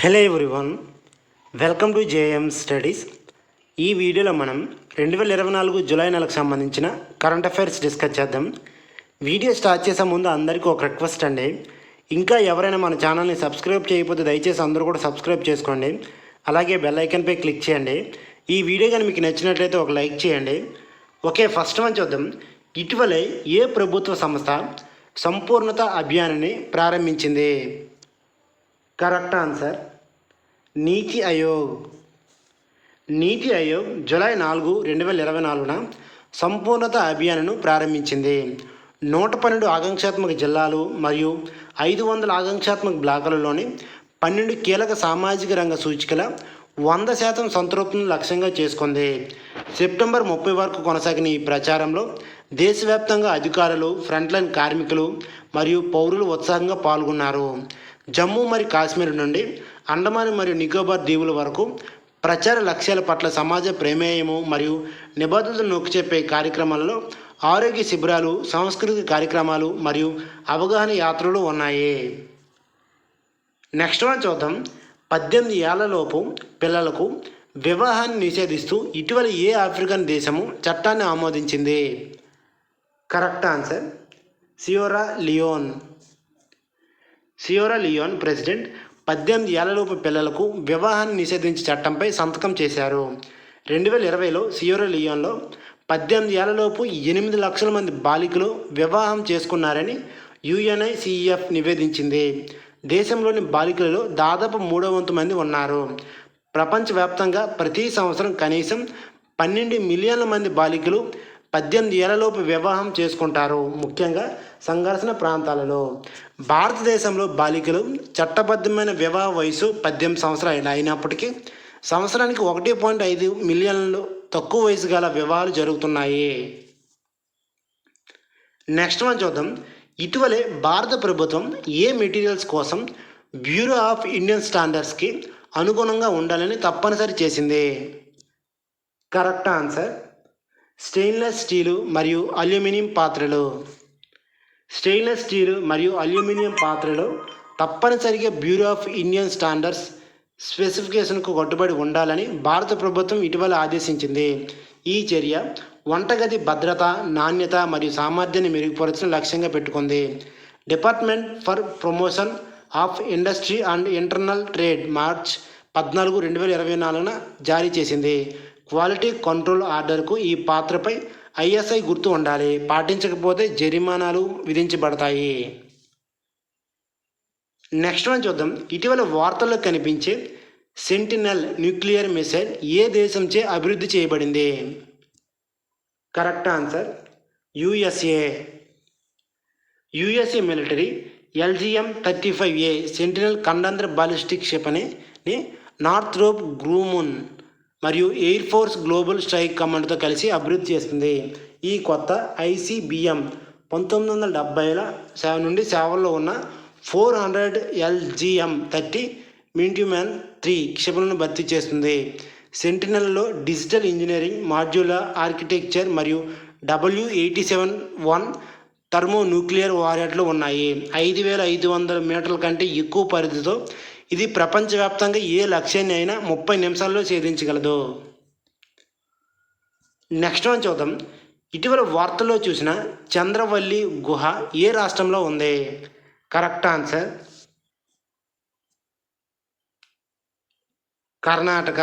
Hello everyone welcome to J M studies ఈ వీడియోలో మనం రెండు వేల ఇరవై నాలుగు జూలై నెలకు సంబంధించిన కరెంట్ అఫైర్స్ డిస్కస్ చేద్దాం. వీడియో స్టార్ట్ చేసే ముందు అందరికీ ఒక రిక్వెస్ట్ అండి. ఇంకా ఎవరైనా మన ఛానల్ని సబ్స్క్రైబ్ చేయకపోతే దయచేసి అందరూ కూడా సబ్స్క్రైబ్ చేసుకోండి. అలాగే బెల్ ఐకన్పై క్లిక్ చేయండి. ఈ వీడియో కానీ మీకు నచ్చినట్లయితే ఒక లైక్ చేయండి. ఓకే ఫస్ట్ మనం చూద్దాం. ఇటీవలే ఏ ప్రభుత్వ సంస్థ సంపూర్ణత అభియాన్ని ప్రారంభించింది? Correct answer. నీతి ఆయోగ్. నీతి ఆయోగ్ జులై నాలుగు రెండు వేల ఇరవై నాలుగున సంపూర్ణత అభియాన్ను ప్రారంభించింది. నూట పన్నెండు ఆకాంక్షాత్మక జిల్లాలు మరియు ఐదు వందల ఆకాంక్షాత్మక బ్లాకులలోని పన్నెండు కీలక సామాజిక రంగ సూచికల వంద శాతం సంతృప్తిని లక్ష్యంగా చేసుకుంది. సెప్టెంబర్ ముప్పై వరకు కొనసాగిన ఈ ప్రచారంలో దేశవ్యాప్తంగా అధికారులు ఫ్రంట్లైన్ కార్మికులు మరియు పౌరులు ఉత్సాహంగా పాల్గొన్నారు. జమ్మూ మరియు కాశ్మీర్ నుండి అండమాన్ మరియు నికోబార్ దీవుల వరకు ప్రచార లక్ష్యాల పట్ల సమాజ ప్రమేయము మరియు నిబద్ధతను నొక్కి చెప్పే కార్యక్రమాలలో ఆరోగ్య శిబిరాలు సాంస్కృతిక కార్యక్రమాలు మరియు అవగాహన యాత్రలు ఉన్నాయి. నెక్స్ట్ వన్ చూద్దాం. పద్దెనిమిది ఏళ్ళలోపు పిల్లలకు వివాహాన్ని నిషేధిస్తూ ఇటీవల ఏ ఆఫ్రికన్ దేశము చట్టాన్ని ఆమోదించింది? Correct answer. Sierra Leone. Sierra Leone president పద్దెనిమిది ఏళ్ళలోపు పిల్లలకు వివాహాన్ని నిషేధించే చట్టంపై సంతకం చేశారు. రెండు వేల ఇరవైలో సియోరా లియోన్లో పద్దెనిమిది ఏళ్ళలోపు ఎనిమిది లక్షల మంది బాలికలు వివాహం చేసుకున్నారని యుఎన్ఐసిఎఫ్ నివేదించింది. దేశంలోని బాలికలలో దాదాపు మూడో వంతు మంది ఉన్నారు. ప్రపంచవ్యాప్తంగా ప్రతి సంవత్సరం కనీసం పన్నెండు మిలియన్ల మంది బాలికలు పద్దెనిమిది ఏళ్ళలోపు వివాహం చేసుకుంటారు ముఖ్యంగా సంఘర్షణ ప్రాంతాలలో. భారతదేశంలో బాలికలు చట్టబద్ధమైన వివాహ వయసు పద్దెనిమిది సంవత్సరాలు అయినప్పటికీ సంవత్సరానికి ఒకటి పాయింట్ ఐదు మిలియన్లు తక్కువ వయసు గల వివాహాలు జరుగుతున్నాయి. నెక్స్ట్ మనం చూద్దాం. ఇటీవలే భారత ప్రభుత్వం ఏ మెటీరియల్స్ కోసం బ్యూరో ఆఫ్ ఇండియన్ స్టాండర్డ్స్కి అనుగుణంగా ఉండాలని తప్పనిసరి చేసింది? Correct answer. స్టెయిన్లెస్ స్టీలు మరియు అల్యూమినియం పాత్రలు. స్టెయిన్లెస్ స్టీల్ మరియు అల్యూమినియం పాత్రలు తప్పనిసరిగా బ్యూరో ఆఫ్ ఇండియన్ స్టాండర్డ్స్ స్పెసిఫికేషన్కు కట్టుబడి ఉండాలని భారత ప్రభుత్వం ఇటీవల ఆదేశించింది. ఈ చర్య వంటగది భద్రత నాణ్యత మరియు సామర్థ్యాన్ని మెరుగుపరచడం లక్ష్యంగా పెట్టుకుంది. Department for promotion of industry and internal trade March పద్నాలుగు రెండు వేల ఇరవై నాలుగున జారీ చేసింది. క్వాలిటీ కంట్రోల్ ఆర్డర్కు ఈ పాత్రపై ఐఎస్ఐ గుర్తు ఉండాలి. పాటించకపోతే జరిమానాలు విధించబడతాయి. నెక్స్ట్ వన్ చూద్దాం. ఇటీవల వార్తల్లో కనిపించే సెంటినల్ న్యూక్లియర్ మిసైల్ ఏ దేశంచే అభివృద్ధి చేయబడింది? Correct answer U S A. U S A military L G M thirty five A Sentinel ఖండాంతర ballistic క్షిపణిని నార్త్ రోప్ గ్రూమున్ మరియు ఎయిర్ ఫోర్స్ గ్లోబల్ స్ట్రైక్ కమాండ్తో కలిసి అభివృద్ధి చేస్తుంది ఈ కొత్త ఐసీబీఎం పంతొమ్మిది వందల డెబ్బైల సేవ నుండి సేవల్లో ఉన్న four hundred L G M thirty Minuteman three క్షిపణులను భర్తీ చేస్తుంది. సెంటినల్లో డిజిటల్ ఇంజనీరింగ్ మాడ్యులర్ ఆర్కిటెక్చర్ మరియు W eighty seven one thermo nuclear వారియట్లు ఉన్నాయి. ఐదు వేల ఐదు వందల మీటర్ల కంటే ఎక్కువ పరిధితో ఇది ప్రపంచవ్యాప్తంగా ఏ లక్ష్యాన్ని అయినా ముప్పై నిమిషాల్లో ఛేదించగలదు. నెక్స్ట్ వన్ చూద్దాం. ఇటీవల వార్తల్లో చూసిన చంద్రవల్లి గుహ ఏ రాష్ట్రంలో ఉంది? Correct answer Karnataka.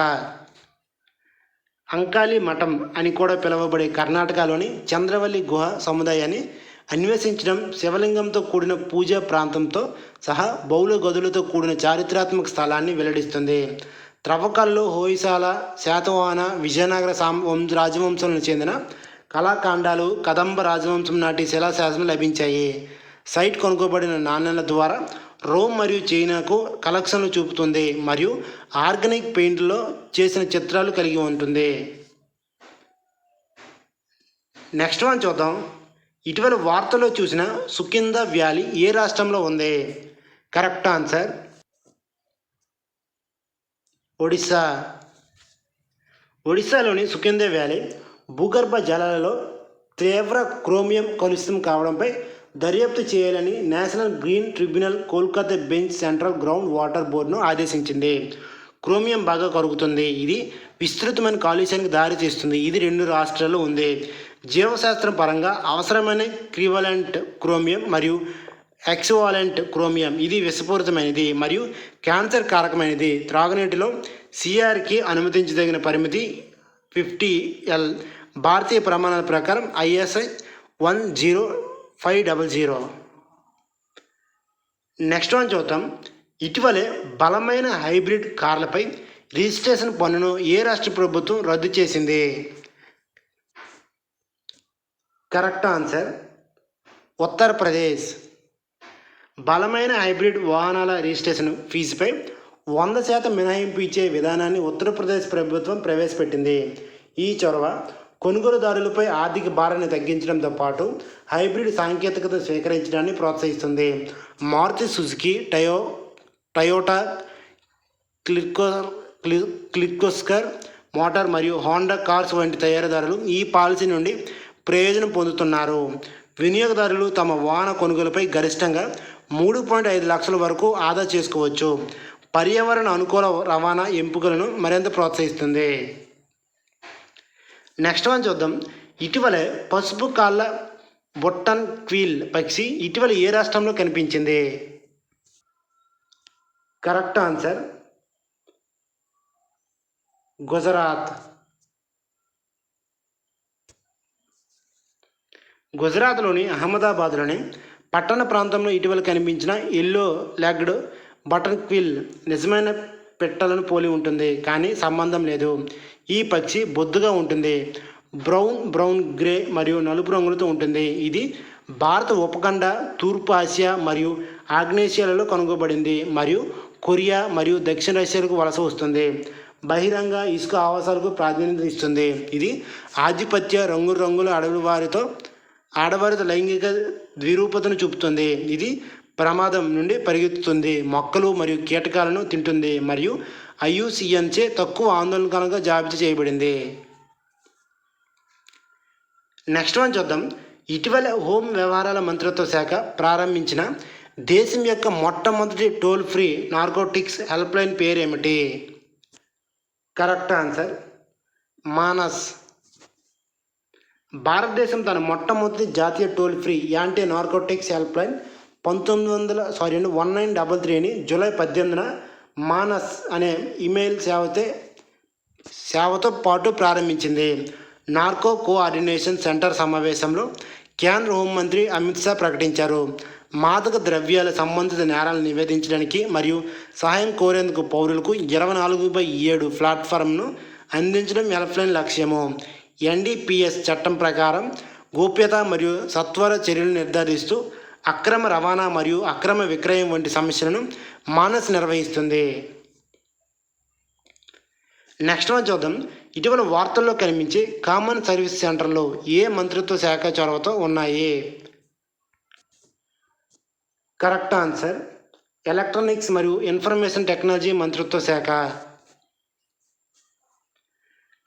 అంకాలి మఠం అని కూడా పిలువబడే కర్ణాటకలోని చంద్రవల్లి గుహ సముదాయాన్ని అన్వేషించడం శివలింగంతో కూడిన పూజా ప్రాంతంతో సహా బౌల గదులతో కూడిన చారిత్రాత్మక స్థలాన్ని వెల్లడిస్తుంది. త్రవ్వకల్లో హోయిసాల శాతవాహన విజయనగర సాం వంశ రాజవంశంలో చెందిన కళాకాండాలు కదంబ రాజవంశం నాటి శిలాశాసనం లభించాయి. సైట్ కొనుక్కోబడిన నాణ్యాల ద్వారా రోమ్ మరియు చైనాకు కలెక్షన్లు చూపుతుంది మరియు ఆర్గానిక్ పెయింట్లో చేసిన చిత్రాలు కలిగి ఉంటుంది. నెక్స్ట్ వన్ చూద్దాం. ఇటీవల వార్తలో చూసిన సుకింద వ్యాలీ ఏ రాష్ట్రంలో ఉంది? Correct answer Odisha. ఒడిశాలోని సుకింద వ్యాలీ భూగర్భ జలాలలో తీవ్ర క్రోమియం కలుషితం కావడంపై దర్యాప్తు చేయాలని national green tribunal Kolkata bench central ground water బోర్డును ఆదేశించింది. క్రోమియం బాగా కరుగుతుంది. ఇది విస్తృతమైన కాలుష్యానికి దారి తీస్తుంది ఇది రెండు రాష్ట్రాల్లో ఉంది. జీవశాస్త్రం పరంగా అవసరమైన క్రివలెంట్ క్రోమియం మరియు ఎక్స్వాలెంట్ క్రోమియం. ఇది విషపూరితమైనది మరియు క్యాన్సర్ కారకమైనది త్రాగునీటిలో సిఆర్కి అనుమతించదగిన పరిమితి ఫిఫ్టీ ఎల్. భారతీయ ప్రమాణాల ప్రకారం I S I one zero five double zero. Next one చూద్దాం. ఇటీవలే బలమైన హైబ్రిడ్ కార్లపై రిజిస్ట్రేషన్ పన్నును ఏ రాష్ట్ర ప్రభుత్వం రద్దు చేసింది? Correct answer. ఉత్తరప్రదేశ్. బలమైన హైబ్రిడ్ వాహనాల రిజిస్ట్రేషన్ ఫీజుపై వంద శాతం మినహాయింపు ఇచ్చే విధానాన్ని ఉత్తరప్రదేశ్ ప్రభుత్వం ప్రవేశపెట్టింది. ఈ చొరవ కొనుగోలుదారులపై ఆర్థిక భారాన్ని తగ్గించడంతో పాటు హైబ్రిడ్ సాంకేతికత స్వీకరించడాన్ని ప్రోత్సహిస్తుంది. మారుతి సుజుకి టయో టయోటా క్లిక్కో క్లి క్లిక్కోస్కర్ మోటార్ మరియు హోండా కార్స్ వంటి తయారీదారులు ఈ పాలసీ నుండి ప్రయోజనం పొందుతున్నారు. వినియోగదారులు తమ వాహన కొనుగోలుపై గరిష్టంగా మూడు పాయింట్ ఐదు లక్షల వరకు ఆదా చేసుకోవచ్చు. పర్యావరణ అనుకూల రవాణా ఎంపికలను మరింత ప్రోత్సహిస్తుంది. నెక్స్ట్ వన్ చూద్దాం. ఇటీవలే పసుపు కాళ్ళ బొట్టన్ క్వీల్ పక్షి ఇటీవల ఏ రాష్ట్రంలో కనిపించింది? Correct answer Gujarat. గుజరాత్లోని అహ్మదాబాద్లోని పట్టణ ప్రాంతంలో ఇటీవల కనిపించిన ఎల్లో లెగ్డ్ బటర్ క్విల్ నిజమైన పిట్టలను పోలి ఉంటుంది కానీ సంబంధం లేదు. ఈ పక్షి బొద్దుగా ఉంటుంది. బ్రౌన్ బ్రౌన్ గ్రే మరియు నలుపు రంగులతో ఉంటుంది. ఇది భారత ఉపఖండ తూర్పు ఆసియా మరియు ఆగ్నేషియాలలో కనుగొబడింది మరియు కొరియా మరియు దక్షిణ రష్యాలకు వలస వస్తుంది. బహిరంగ ఇసుక ఆవాసాలకు ప్రాధాన్యత ఇస్తుంది. ఇది ఆధిపత్య రంగురంగుల రంగుల అడవి వారితో ఆడవారితో లైంగిక ద్విరూపతను చూపుతుంది. ఇది ప్రమాదం నుండి పరిగెత్తుతుంది. మొక్కలు మరియు కీటకాలను తింటుంది. మరియు ఐయుసిఎన్చే తక్కువ ఆందోళనకరంగా జాబితా చేయబడింది. నెక్స్ట్ వన్ చూద్దాం. ఇటీవల హోం వ్యవహారాల మంత్రిత్వ శాఖ ప్రారంభించిన దేశం యొక్క మొట్టమొదటి టోల్ ఫ్రీ నార్కోటిక్స్ హెల్ప్లైన్ పేరు ఏమిటి కరెక్ట్ ఆన్సర్. మానస్. భారతదేశం తన మొట్టమొదటి జాతీయ toll free anti narcotics help line పంతొమ్మిది వందల సారీ అండి వన్ నైన్ డబల్ త్రీని జూలై పద్దెనిమిదిన మానస్ అనే ఇమెయిల్ సేవతే సేవతో పాటు ప్రారంభించింది. నార్కో కోఆర్డినేషన్ సెంటర్ సమావేశంలో కేంద్ర హోంమంత్రి అమిత్ షా ప్రకటించారు. మాదక ద్రవ్యాల సంబంధిత నేరాలను నివేదించడానికి మరియు సహాయం కోరేందుకు పౌరులకు ఇరవై నాలుగు బై ఏడు ప్లాట్ఫారంను అందించడం హెల్ప్లైన్ లక్ష్యము. ఎన్డీపీఎస్ చట్టం ప్రకారం గోప్యత మరియు సత్వర చర్యలు నిర్ధారిస్తూ అక్రమ రవాణా మరియు అక్రమ విక్రయం వంటి సమస్యలను మానస్ నిర్వహిస్తుంది. నెక్స్ట్ వన్ చూద్దాం. ఇటీవల వార్తల్లో కనిపించే కామన్ సర్వీస్ సెంటర్లో ఏ మంత్రిత్వ శాఖ చొరవతో ఉన్నాయి? కరెక్ట్ ఆన్సర్ ఎలక్ట్రానిక్స్ మరియు ఇన్ఫర్మేషన్ టెక్నాలజీ మంత్రిత్వ శాఖ.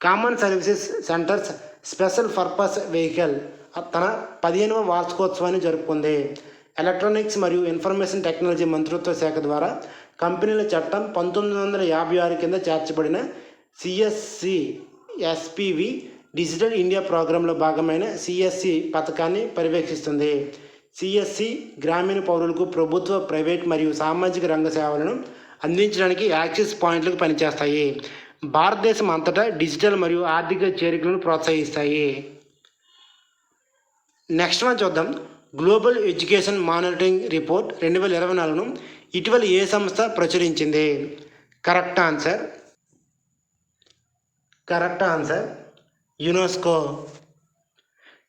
Common services centres special purpose vehicle తన పదిహేనవ వార్షికోత్సవాన్ని జరుపుకుంది. ఎలక్ట్రానిక్స్ మరియు ఇన్ఫర్మేషన్ టెక్నాలజీ మంత్రిత్వ శాఖ ద్వారా కంపెనీల చట్టం పంతొమ్మిది వందల యాభై ఆరు కింద చేర్చబడిన సిఎస్సి ఎస్పివి డిజిటల్ ఇండియా ప్రోగ్రాంలో భాగమైన సిఎస్సి పథకాన్ని పర్యవేక్షిస్తుంది. సిఎస్సి గ్రామీణ పౌరులకు ప్రభుత్వ ప్రైవేట్ మరియు సామాజిక రంగ సేవలను అందించడానికి యాక్సిస్ పాయింట్లకు పనిచేస్తాయి. భారతదేశం అంతటా డిజిటల్ మరియు ఆర్థిక చేరికలను ప్రోత్సహిస్తాయి. నెక్స్ట్ మనం చూద్దాం. గ్లోబల్ ఎడ్యుకేషన్ మానిటరింగ్ రిపోర్ట్ రెండు వేల ఇరవై నాలుగును ఇటీవల ఏ సంస్థ ప్రచురించింది? Correct answer. Correct answer. UNESCO.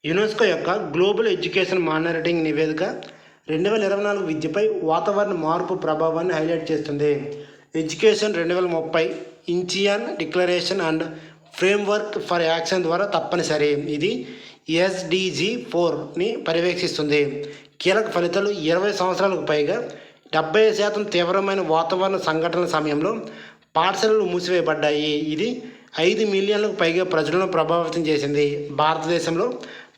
UNESCO యొక్క గ్లోబల్ ఎడ్యుకేషన్ మానిటరింగ్ నివేదిక రెండు వేల ఇరవై నాలుగు విద్యపై వాతావరణ మార్పు ప్రభావాన్ని హైలైట్ చేస్తుంది. ఎడ్యుకేషన్ రెండు వేల ముప్పై Incheon declaration and framework for action ద్వారా తప్పనిసరి. ఇది ఎస్డిజి ఫోర్ని పర్యవేక్షిస్తుంది. కీలక ఫలితాలు ఇరవై సంవత్సరాలకు పైగా డెబ్బై శాతం తీవ్రమైన వాతావరణ సంఘటనల సమయంలో పాఠశాలలు మూసివేయబడ్డాయి. ఇది ఐదు మిలియన్లకు పైగా ప్రజలను ప్రభావితం చేసింది. భారతదేశంలో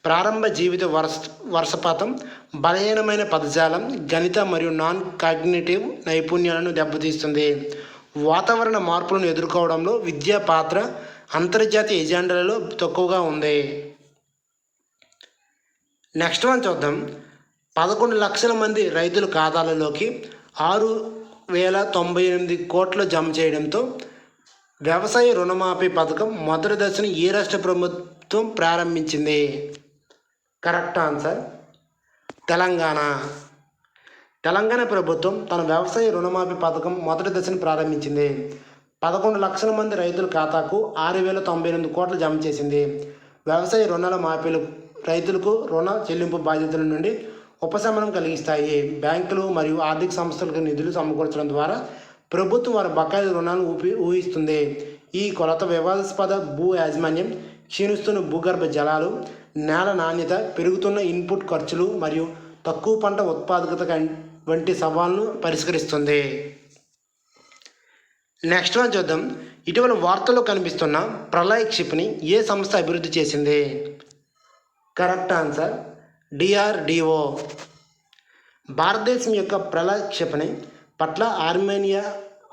ప్రారంభ జీవిత వర్ష వర్షపాతం బలహీనమైన పదజాలం గణిత మరియు నాన్ కాగ్నిటివ్ నైపుణ్యాలను దెబ్బతీస్తుంది. వాతావరణ మార్పులను ఎదుర్కోవడంలో విద్యా పాత్ర అంతర్జాతీయ ఎజెండాలలో తక్కువగా ఉంది. నెక్స్ట్ వన్ చూద్దాం. పదకొండు లక్షల మంది రైతుల ఖాతాలలోకి ఆరు వేల తొంభై ఎనిమిది కోట్లు జమ చేయడంతో వ్యవసాయ రుణమాఫీ పథకం మొదటి దశను ఏ రాష్ట్ర ప్రభుత్వం ప్రారంభించింది. Correct answer Telangana. తెలంగాణ ప్రభుత్వం తన వ్యవసాయ రుణమాఫీ పథకం మొదటి దశను ప్రారంభించింది. పదకొండు లక్షల మంది రైతుల ఖాతాకు ఆరు వేల తొంభై ఎనిమిది కోట్లు జమ చేసింది. వ్యవసాయ రుణాల మాఫీలు రైతులకు రుణ చెల్లింపు బాధ్యతల నుండి ఉపశమనం కలిగిస్తాయి. బ్యాంకులు మరియు ఆర్థిక సంస్థలకు నిధులు సమకూర్చడం ద్వారా ప్రభుత్వం వారి బకాయిల రుణాలను ఊపి ఊహిస్తుంది. ఈ కొలత వివాదాస్పద భూ యాజమాన్యం క్షీణిస్తున్న భూగర్భ జలాలు నేల నాణ్యత పెరుగుతున్న ఇన్పుట్ ఖర్చులు మరియు తక్కువ పంట ఉత్పాదకత వంటి సవాళ్ళను పరిష్కరిస్తుంది. నెక్స్ట్ వన్ చూద్దాం. ఇటీవల వార్తల్లో కనిపిస్తున్న ప్రళయ క్షిప్ని ఏ సంస్థ అభివృద్ధి చేసింది? కరెక్ట్ ఆన్సర్ డిఆర్డిఓ భారతదేశం యొక్క ప్రళయ క్షిపణి పట్ల ఆర్మేనియా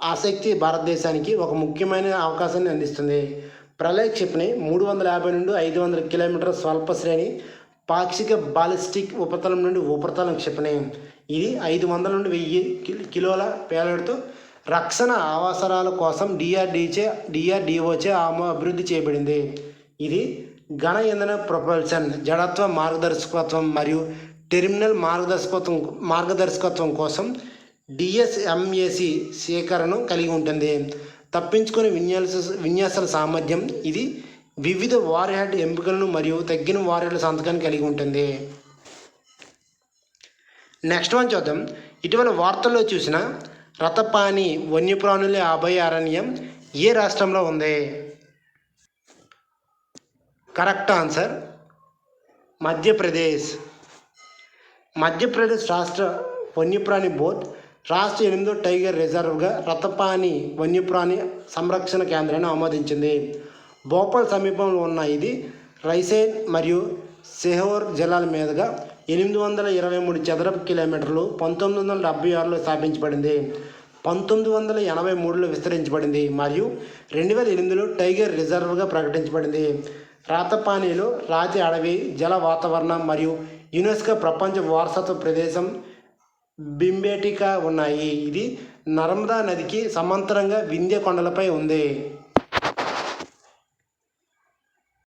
ఆసక్తి భారతదేశానికి ఒక ముఖ్యమైన అవకాశాన్ని అందిస్తుంది. ప్రళయ క్షిపణి మూడు వందల యాభై నుండి ఐదు వందల కిలోమీటర్ల స్వల్ప శ్రేణి పాక్షిక బాలిస్టిక్ ఉపరితలం నుండి ఉపరితలం క్షిపణి ఇది ఐదు వందల నుండి వెయ్యి కిలోల పేలడుతో రక్షణ అవసరాల కోసం డిఆర్డీచే డిఆర్డిఓచే ఆమె అభివృద్ధి చేయబడింది. ఇది ఘన ఇంధన ప్రొపల్షన్ జడత్వ మార్గదర్శకత్వం మరియు టెర్మినల్ మార్గదర్శకత్వం మార్గదర్శకత్వం కోసం డిఎస్ఎంఏసి సేకరణను కలిగి ఉంటుంది. తప్పించుకునే విన్యాస విన్యాసాల సామర్థ్యం ఇది వివిధ వార్హెడ్ ఎంపికలను మరియు తగ్గిన వార్హెడ్ సంతకాన్ని కలిగి ఉంటుంది. నెక్స్ట్ వన్ చూద్దాం. ఇటీవల వార్తల్లో చూసిన రతపాణి వన్యప్రాణుల అభయారణ్యం ఏ రాష్ట్రంలో ఉంది? Correct answer Madhya Pradesh. మధ్యప్రదేశ్ రాష్ట్ర వన్యప్రాణి బోర్డ్ రాష్ట్ర ఎనిమిదో టైగర్ రిజర్వ్గా రతపాణి వన్యప్రాణి సంరక్షణ కేంద్రాన్ని ఆమోదించింది. భోపాల్ సమీపంలో ఉన్న ఇది రైసేన్ మరియు సెహోర్ జిల్లాల మీదుగా ఎనిమిది వందల ఇరవై మూడు చదరపు కిలోమీటర్లు పంతొమ్మిది వందల డెబ్బై ఆరులో స్థాపించబడింది. పంతొమ్మిది వందల ఎనభై మూడులో విస్తరించబడింది మరియు రెండు వేల ఎనిమిదిలో టైగర్ రిజర్వ్గా ప్రకటించబడింది. రాతపాణిలో రాతి అడవి జల వాతావరణం మరియు యునెస్కో ప్రపంచ వారసత్వ ప్రదేశం బింబేటికా ఉన్నాయి. ఇది నర్మదా నదికి సమాంతరంగా వింధ్య కొండలపై ఉంది.